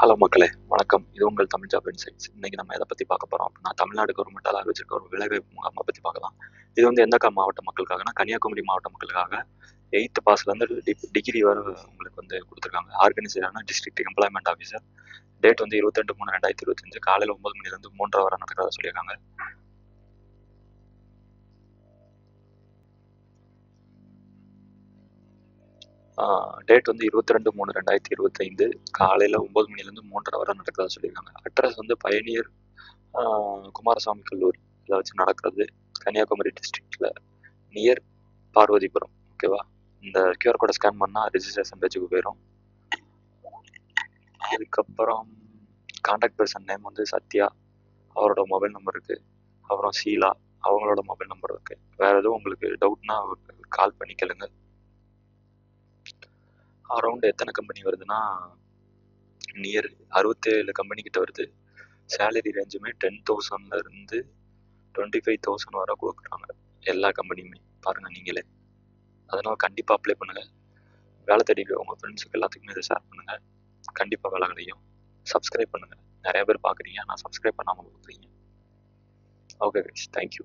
Hello மக்களே வணக்கம். இது உங்கள் தமிழ் ஜாப் இன்சைட்ஸ். இன்னைக்கு நம்ம எதை பற்றி பார்க்க போகிறோம் அப்படின்னா தமிழ்நாடு கவர்மெண்டால் அறிவிச்சிருக்க ஒரு வேலைவாய்ப்பு முகாமை பற்றி பார்க்கலாம். இது வந்து எந்த மாவட்ட மக்களுக்காகனா கன்னியாகுமரி மாவட்ட மக்களுக்காக எயித்து பாஸ்லேருந்து டிகிரி வர உங்களுக்கு வந்து கொடுத்துருக்காங்க. ஆர்கனைசேஷனா டிஸ்ட்ரிக்ட் எம்ப்ளாய்மெண்ட் ஆஃபீஸர் டேட் வந்து இருபத்தெண்டு மூணு ரெண்டாயிரத்தி இருபத்தஞ்சு காலையில் ஒன்பது மணிலேருந்து மூன்றரை வரை நடக்கிறதா சொல்லியிருக்காங்க. டேட் வந்து இருபத்தி ரெண்டு மூணு ரெண்டாயிரத்தி இருபத்தைந்து. காலையில் ஒம்பது மணிலேருந்து மூன்றரை வரை நடக்கிறதா சொல்லியிருக்காங்க. அட்ரஸ் வந்து பயணியர் குமாரசாமி கல்லூரி. இதை வச்சு நடக்கிறது கன்னியாகுமரி டிஸ்ட்ரிக்டில் நியர் பார்வதிபுரம். ஓகேவா இந்த கியூஆர் கோடை ஸ்கேன் பண்ணால் ரிஜிஸ்ட்ரேஷன் பேஜுக்கு போயிடும் அதுக்கப்புறம் காண்டாக்ட் பர்சன் நேம் வந்து சத்யா. அவரோட மொபைல் நம்பர் இருக்குது அப்புறம் ஷீலா அவங்களோட மொபைல் நம்பர் இருக்குது வேறு எதுவும் உங்களுக்கு டவுட்னா கால் பண்ணி கேளுங்கள் அரௌண்ட் எத்தனை கம்பெனி வருதுன்னா நியர் அறுபத்தேழு கம்பெனி கிட்ட வருது. சேலரி ரேஞ்சுமே டென் தௌசண்ட்ல இருந்து டுவெண்ட்டி ஃபைவ் தௌசண்ட் வரை கொடுக்குறாங்க. எல்லா கம்பெனியுமே பாருங்க நீங்களே. அதனால கண்டிப்பாக அப்ளை பண்ணுங்க. வேலை தேடிக்கிற உங்கள் ஃப்ரெண்ட்ஸுக்கு எல்லாத்துக்குமே இதை ஷேர் பண்ணுங்க. கண்டிப்பாக வேலை கிடைக்கும். சப்ஸ்கிரைப் பண்ணுங்க. நிறைய பேர் பார்க்குறீங்க. ஆனால் சப்ஸ்கிரைப் பண்ணாமல் கொடுக்குறீங்க. Okay guys thank you